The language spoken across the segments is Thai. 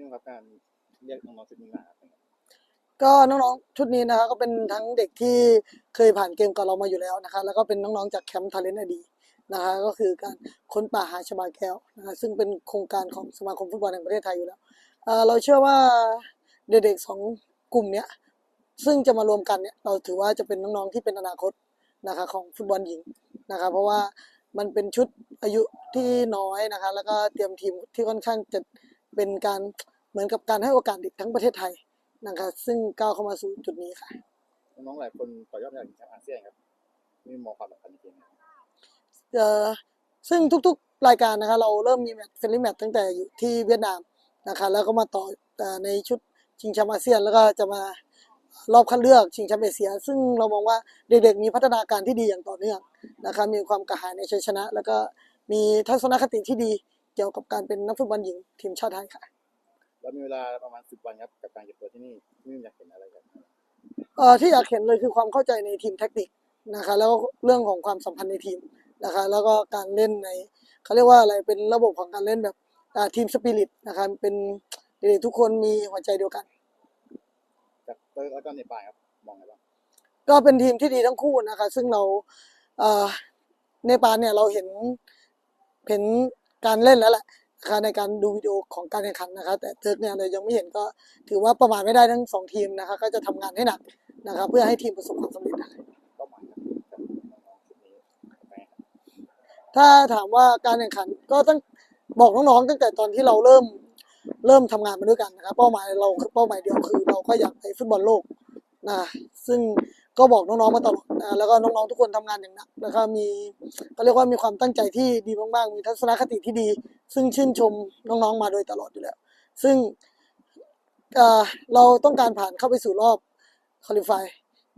พี่ครับการเรียกน้องๆชุดนี้มาก็น้องๆชุดนี้นะคะก็เป็นทั้งเด็กที่เคยผ่านเกมกับเรามาอยู่แล้วนะคะ แล้วก็เป็นน้องๆจากแคมป์ทาเลนต์อดีนะคะก็คือการค้นป่าหาชบาแก้วนะคะซึ่งเป็นโครงการของสมาคมฟุตบอลแห่งประเทศไทยอยู่แล้วเอ่อเราเชื่อว่าเด็กๆสองกลุ่มเนี้ยซึ่งจะมารวมกันเนี่ยเราถือว่าจะเป็นน้องๆที่เป็นอนาคตนะคะของฟุตบอลหญิงนะคะเพราะว่ามันเป็นชุดอายุที่น้อยนะคะแล้วก็เตรียมทีมที่ค่อนข้างจะ เป็นการเหมือนกับการให้โอกาสเด็กทั้งประเทศไทยนะคะซึ่งก้าวเข้ามาสู่จุดนี้ค่ะ น้องๆหลายคนต่อยอดมาจากแชมป์อาเซียนครับนี่มองความสำคัญจริงๆครับเอ่อซึ่งทุกๆรายการนะคะเราเริ่มมีแมตช์เฟรนลี่แมตช์ตั้งแต่อยู่ที่เวียดนามนะคะแล้วก็มาต่อเอ่อในชุดชิงแชมป์อาเซียนแล้วก็จะมารอบคัดเลือกชิงแชมป์เอเชีย ซึ่งเรามองว่าเด็กๆมีพัฒนาการที่ดีอย่างต่อเนื่องนะคะมีความกระหายในชัยชนะ แล้วก็มีทัศนคติที่ดีเกี่ยวกับการเป็นนักฟุตบอลหญิงทีมชาติไทยค่ะ เรามีเวลาประมาณสิบวันครับกับการเก็บตัวที่นี่พี่อยากเห็นอะไรกันเอ่อที่อยากเห็นเลยคือความเข้าใจในทีมแท็กติกนะคะแล้วก็เรื่องของความสัมพันธ์ในทีมนะคะแล้วก็การเล่นในเขาเรียกว่าอะไรเป็นระบบของการเล่นแบบทีมสปิริตนะคะเป็นเด็กๆทุกคนมีหัวใจเดียวกันจากเตอร์แล้วก็เนปาลครับมองไงบ้างก็เป็นทีมที่ดีทั้งคู่นะคะ ซึ่งเราเอ่อเนปาลเนี่ยเราเห็นเห็น การเล่นแล้วแหละนะคะในการดูวิดีโอของการแข่งขันนะคะแต่เทิร์กเนี่ยเรายังไม่เห็นก็ถือว่าประมาทไม่ได้ทั้งสองทีมนะคะก็จะทำงานให้หนักนะคะเพื่อให้ทีมประสบความสำเร็จเป้าหมายครับกับน้องๆชุดนี้ไปครับถ้าถามว่าการแข่งขันก็ต้องบอกน้องๆตั้งแต่ตอนที่เราเริ่มเริ่มทำงานมาด้วยกันนะครับ เป้าหมายเราคือเป้าหมายเดียวคือ เราก็อยากไปฟุตบอลโลกนะซึ่ง ก็บอกน้องๆมาตลอดนะแล้วก็น้องๆทุกคนทำงานอย่างหนักแล้วก็มีก็เรียกว่ามีความตั้งใจที่ดีมากๆ มีทัศนคติที่ดี ซึ่งชื่นชมน้องๆมาโดยตลอดอยู่แล้ว ซึ่งเราต้องการผ่านเข้าไปสู่รอบคอลิฟาย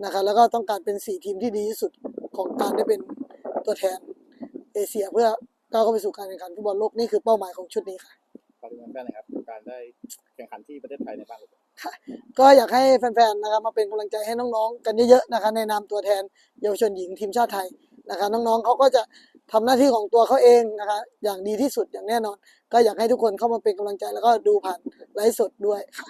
นะครับแล้วก็ต้องการเป็นสี่ทีมที่ดีที่สุดของการได้เป็นตัวแทนเอเชียเพื่อก้าวเข้าไปสู่การแข่งขันฟุตบอลโลกนี่คือเป้าหมายของชุดนี้ค่ะฝากถึงแฟนๆนะครับการได้แข่งขันที่ประเทศไทยในบ้านเรา ก็อยากให้แฟนๆนะครับมาเป็นกำลังใจให้น้องๆ กันเยอะๆนะคะในนามตัวแทนเยาวชนหญิงทีมชาติไทยนะคะน้องๆเขาก็จะทำหน้าที่ของตัวเขาเองนะคะอย่างดีที่สุดอย่างแน่นอน ก็อยากให้ทุกคนเข้ามาเป็นกำลังใจแล้วก็ดูผ่านไลฟ์สดด้วยค่ะ